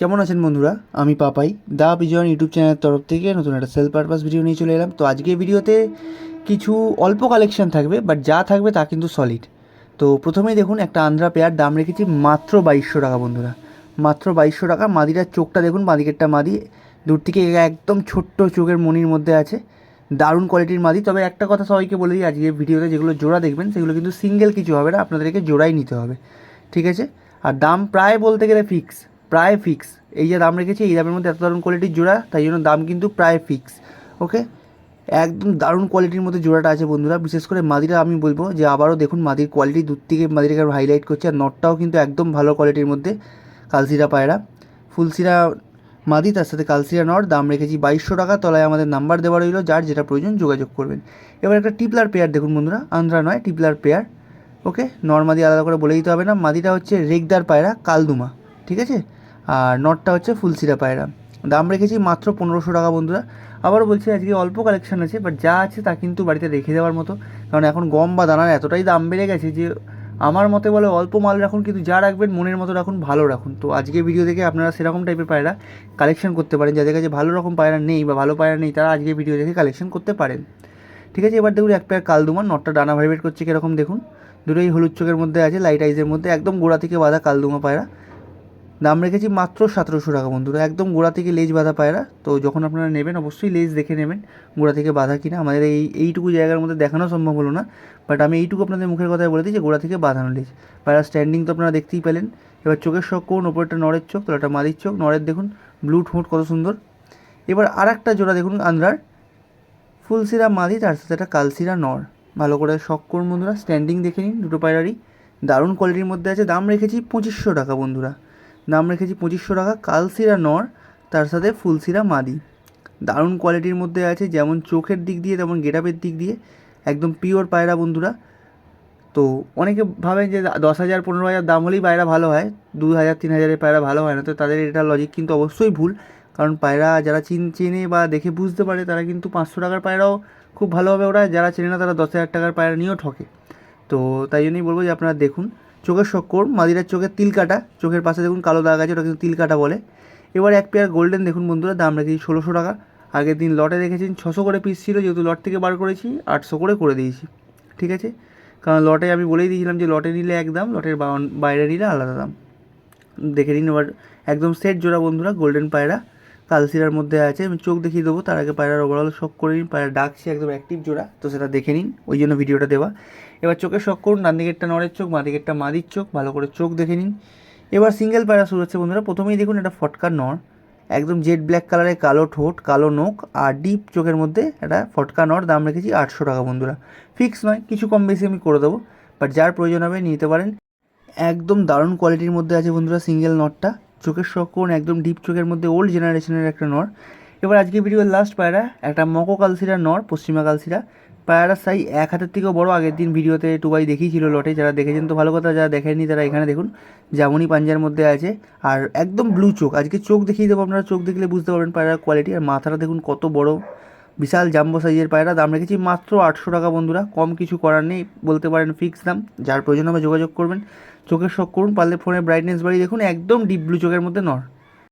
কেমন আছেন বন্ধুরা? আমি পাপাই, দা বিজয়ন ইউটিউব চ্যানেলের তরফ থেকে নতুন একটা সেল পারপাস ভিডিও নিয়ে চলে এলাম। তো আজকে ভিডিওতে কিছু অল্প কালেকশন থাকবে বাট যা থাকবে তা কিন্তু সলিড তো প্রথমেই দেখুন, একটা আন্ধ্রা পেয়ার দাম রেখেছি মাত্র বাইশশো টাকা বন্ধুরা। মাত্র বাইশশো টাকা, মাদিটার চোখটা দেখুন, মাদিকেরটা মাদি। দূর থেকে একদম ছোট্ট চোখের মনির মধ্যে আছে। দারুণ কোয়ালিটির মাদি। তবে একটা কথা সবাইকে বলে দিই আজকে ভিডিওতে যেগুলো জোড়া দেখবেন, সেগুলো কিন্তু সিঙ্গেল কিছু হবে না, আপনাদেরকে জোড়াই নিতে হবে। ঠিক আছে? আর দাম প্রায় বলতে গেলে ফিক্স প্রায় ফিক্স এই যে দাম রেখেছি, এই দামের মধ্যে এত দারুণ কোয়ালিটির জোড়া, তাই জন্য দাম কিন্তু প্রায় ফিক্স ওকে একদম দারুণ কোয়ালিটির মধ্যে জোড়াটা আছে বন্ধুরা। বিশেষ করে মাদিরা আমি বলব যে, আবারও দেখুন মাদির কোয়ালিটি দূর থেকে মাদিরাকে হাইলাইট করছে। আর নটটাও কিন্তু একদম ভালো কোয়ালিটির মধ্যে কালসিরা পায়রা। ফুলসিরা মাদি, তার সাথে কালসিরা নট দাম রেখেছি বাইশশো টাকা। তলায় আমাদের নাম্বার দেওয়া রইল, যার যেটা প্রয়োজন যোগাযোগ করবেন। এবার একটা টিপলার পেয়ার দেখুন বন্ধুরা। আন্ধ্রা নয় টিপলার পেয়ার ওকে নর্মাদি আলাদা করে বলে দিতে হবে না। মাদিটা হচ্ছে রেগদার পায়রা, কালদুমা। ঠিক আছে? আর নটটা হচ্ছে ফুলসিরা পায়রা। দাম রেখেছি মাত্র পনেরোশো টাকা বন্ধুরা। আবার বলছি, আজকে অল্প কালেকশন আছে বাট যা আছে তা কিন্তু বাড়িতে রেখে দেওয়ার মতো। কারণ এখন গম বা দানার এতটাই দাম বেড়ে গেছে যে আমার মতে বলে অল্প মাল রাখুন, কিন্তু যা রাখবেন মনের মতো রাখুন, ভালো রাখুন। তো আজকে ভিডিও দেখে আপনারা সেরকম টাইপের পায়রা কালেকশন করতে পারেন, যাদের কাছে ভালো রকম পায়রা নেই বা ভালো পায়রা নেই, তারা আজকে ভিডিও দেখে কালেকশন করতে পারেন। ঠিক আছে, এবার দেখুন, এক পেয়ার কালদুমা নটটা ডানা ভাইব্রেট করছে কীরকম, দেখুন। দুটোই হলুদ চোখের মধ্যে আছে লাইট আইজের মধ্যে, একদম গোড়া থেকে বাঁধা কালদুমা পায়রা। দাম রেখেছি মাত্র সতেরোশো টাকা বন্ধুরা। একদম গোড়া থেকে লেজ বাঁধা পায়রা। তো যখন আপনারা নেবেন, অবশ্যই লেজ দেখে নেবেন, গোড়া থেকে বাঁধা কিনা। আমাদের এই, এইটুকু জায়গার মধ্যে দেখানো সম্ভব হলো না। বাট আমি এইটুকু আপনাদের মুখের কথায় বলে দিই যে, গোড়া থেকে বাঁধানো লেজ। পায়রা স্ট্যান্ডিং তো আপনারা দেখতেই পেলেন। এবার চোখের শখ করুন ওপরটা নড়ের চোখ তলাটা মাদির চোখ। নড়ের দেখুন ব্লু ঠোঁট কত সুন্দর। এবার আর একটা জোড়া দেখুন আন্ধ্রার ফুলসিরা মাদি, তার সাথে একটা কালসিরা নর। ভালো করে শখ করুন বন্ধুরা স্ট্যান্ডিং দেখে নিন দুটো পায়রারই। দারুণ কোয়ালিটির মধ্যে আছে। দাম রেখেছি পঁচিশশো টাকা বন্ধুরা। দাম রেখেছি পঁচিশশো টাকা কালসিরা নর, তার সাথে ফুলসিরা মাদি। দারুণ কোয়ালিটির মধ্যে আছে, যেমন চোখের দিক দিয়ে, তেমন গেটাপের দিক দিয়ে। একদম পিওর পায়রা বন্ধুরা। তো অনেকে ভাবেন যে দশ হাজার, পনেরো হাজার দাম হলেই পায়রা ভালো হয়, দু হাজার, তিন হাজারের পায়রা ভালো হয় না। তো তাদের এটা লজিক কিন্তু অবশ্যই ভুল, কারণ পায়রা যারা চিন চেনে বা দেখে বুঝতে পারে, তারা কিন্তু পাঁচশো টাকার পায়রাও খুব ভালোভাবে ওরা, যারা চেনে না তারা দশ হাজার টাকার পায়রা নিয়েও ঠকে। তো তাই জন্যই বলব যে আপনারা দেখুন। চোখের শক্কর মাদিরার চোখের তিল কাটা, চোখের পাশে দেখুন কালো দাগ আছে, ওটা কিন্তু তিল কাটা বলে। এবার এক পেয়ার গোল্ডেন দেখুন বন্ধুরা, দাম রেখেছি ষোলোশো টাকা। আগের দিন লটে দেখেছেন ছশো করে পিস ছিল, যেহেতু লট থেকে বার করেছি, আটশো করে করে দিয়েছি, ঠিক আছে? কারণ লটে আমি বলেই দিয়েছিলাম যে লটে নিলে এক দাম, লটের বাইরে নিলে আলাদা দাম। দেখে নিন এবার একদম সেট জোড়া বন্ধুরা গোল্ডেন পায়রা। কালসিরার মধ্যে আছে, আমি চোখ দেখিয়ে দেবো। তার আগে পায়রার ওভারঅল শখ করে নিন। পায়রা ডাকছে একদম অ্যাক্টিভ জোড়া, তো সেটা দেখে নিন। ওই জন্য ভিডিওটা দেওয়া। এবার চোখের শখ করুন, ডান দিকেরটা নড়ের চোখ, বাঁ দিকেরটা মাদির চোখ, ভালো করে চোখ দেখে নিন। এবার সিঙ্গেল পায়রা শুরু হচ্ছে বন্ধুরা। প্রথমেই দেখুন এটা ফটকার নর। একদম জেড ব্ল্যাক কালারের কালো ঠোঁট, কালো নোক আর ডিপ চোখের মধ্যে একটা ফটকা নর। দাম রেখেছি আটশো টাকা বন্ধুরা। ফিক্স নয়, কিছু কম বেশি আমি করে দেবো। বাট যার প্রয়োজন হবে নিতে পারেন। একদম দারুণ কোয়ালিটির মধ্যে আছে বন্ধুরা সিঙ্গেল নটটা। চোখের করুন একদম ডিপ চোখের মধ্যে ওল্ড জেনারেশনের একটা নর। এবার আজকে ভিডিওর লাস্ট পায়রা, একটা মকো কালসিরা নর, পশ্চিমা কালসিরা পায়রা সাই এক হাতের থেকেও বড়, আগের দিন ভিডিওতে টুবাই দেখিয়েছিল লটে। যারা দেখেছেন তো ভালো কথা, যারা দেখেননি তারা এখানে দেখুন, জামুনি পাঞ্জার মধ্যে আছে। আর একদম ব্লু চোখ, আজকে চোখ দেখিয়ে দেবো আপনারা, চোখ দেখলে বুঝতে পারবেন পায়রার কোয়ালিটি আর মাথাটা দেখুন কত বড়। বিশাল জাম্বো সাইজের পায়রা, দাম রেখেছি মাত্র আটশো টাকা বন্ধুরা, কম কিছু করার নেই, বলতে পারেন ফিক্স দাম। যার প্রয়োজন হবে যোগাযোগ করবেন, চোখের শখ করুন, পারলে ফোনের ব্রাইটনেস বাড়ি দেখুন, একদম ডিপ ব্লু চোখের মধ্যে নর।